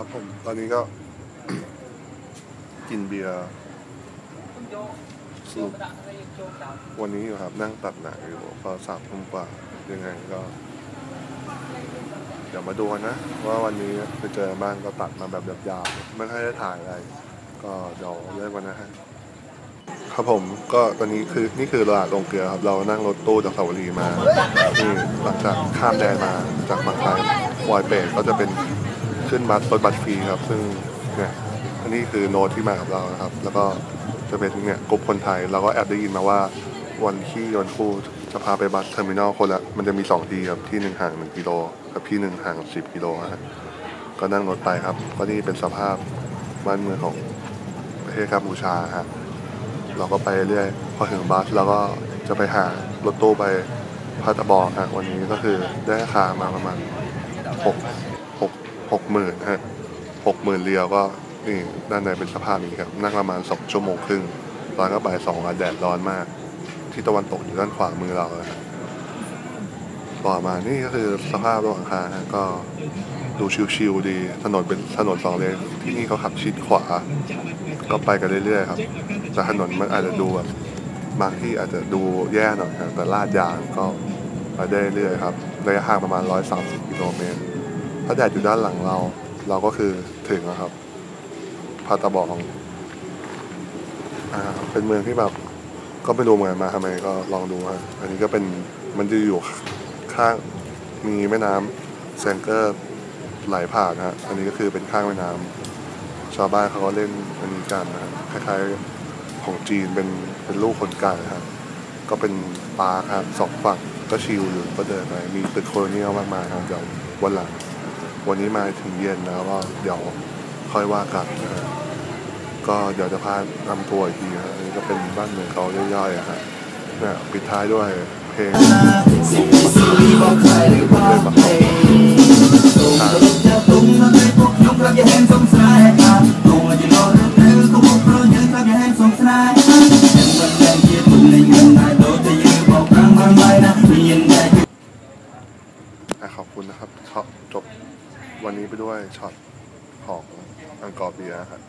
ครับผม ตอนนี้ก็ กินเบียร์สรุปวันนี้อยู่ครับ นั่งตัดหนังอยู่พอสามทุ่มกว่า ยังไงก็ เดี๋ยวมาดูกันนะ ว่าวันนี้ไปเจอบ้านก็ตัดมาแบบยาวๆไม่ค่อยได้ถ่ายอะไร ก็เดี๋ยวเลิกกันนะฮะครับผมก็ตอนนี้คือนี่คือตลาดลงเกลือครับ เรานั่งรถตู้จากสาวรีมานี่หลังจากข้ามแดนมาจากบางไทยวอยเปตก็จะเป็น ขึ้นบัสรถบัสฟรีครับ ซึ่งเนี่ยอันนี้คือโน้ตที่มากับเรานะครับ แล้วก็จะเป็นเนี่ยกลุ่มคนไทย เราก็แอบได้ยินมาว่าวันที่วันคู่จะพาไปบัสเทอร์มินอลคนละมันจะมีสองที่ครับที่หนึ่งห่างหนึ่งกิโลกับที่หนึ่งห่างสิบกิโลฮะก็นั่งรถไปครับ ก็นี่เป็นสภาพบ้านเมืองของประเทศกัมพูชาฮะเราก็ไปเรื่อยพอถึงบัสเราก็จะไปหารถตู้ไปพัตบอฮะวันนี้ก็คือได้ราคามาประมาณหก หมื่นฮะหกหมื่นเรียวก็นี่ด้านในเป็นสภาพนี้ครับ นั่งประมาณสองชั่วโมงครึ่งตอนก็บ่ายสองอะแดดร้อนมาก ที่ตะวันตกอยู่ด้านขวามือเราครับต่อมานี่ก็คือสภาพระหว่างทางฮะก็ดูชิวๆดี ถนนเป็นถนนสองเลนที่นี่เขาขับชิดขวา ก็ไปกันเรื่อยๆครับ แต่ถนนมันอาจจะดูแบบบางที่อาจจะดูแย่หน่อยครับแต่ลาดยางก็ไปได้เรื่อยครับระยะห่างประมาณ 130 กิโลเมตร ถ้าแดดอยู่ด้านหลังเรา เราก็คือถึงแล้วครับพาตาบองอ่าเป็นเมืองที่แบบก็ไม่รู้เหมือนมาทำไมก็ลองดูฮะอันนี้ก็เป็นมันจะอยู่ข้างมีแม่น้ำแซงเกอร์ไหลผ่านฮะอันนี้ก็คือเป็นข้างแม่น้ำชาวบ้านเขาก็เล่นอันนี้กันนะครับคล้ายๆของจีนเป็นเป็นลูกคนไก่ครับก็เป็นปาร์คครับสองฝั่งก็ชิลอยู่ก็เดินไปมีตึกโคลเนียลมากมายครับเดี๋ยววันหลัง วันนี้มาถึงเย็นแล้วก็เดี๋ยวค่อยว่ากันนะฮะก็เดี๋ยวจะพานำทัวร์อีกทีนะอันนี้ก็เป็นบ้านเมืองเขาย่อยๆอะฮะเนี่ยปิดท้ายด้วยเพลงเล่นบักครับอะขอบคุณนะครับจบ วันนี้ไปด้วยช็อตของอังกอร์เบียครับ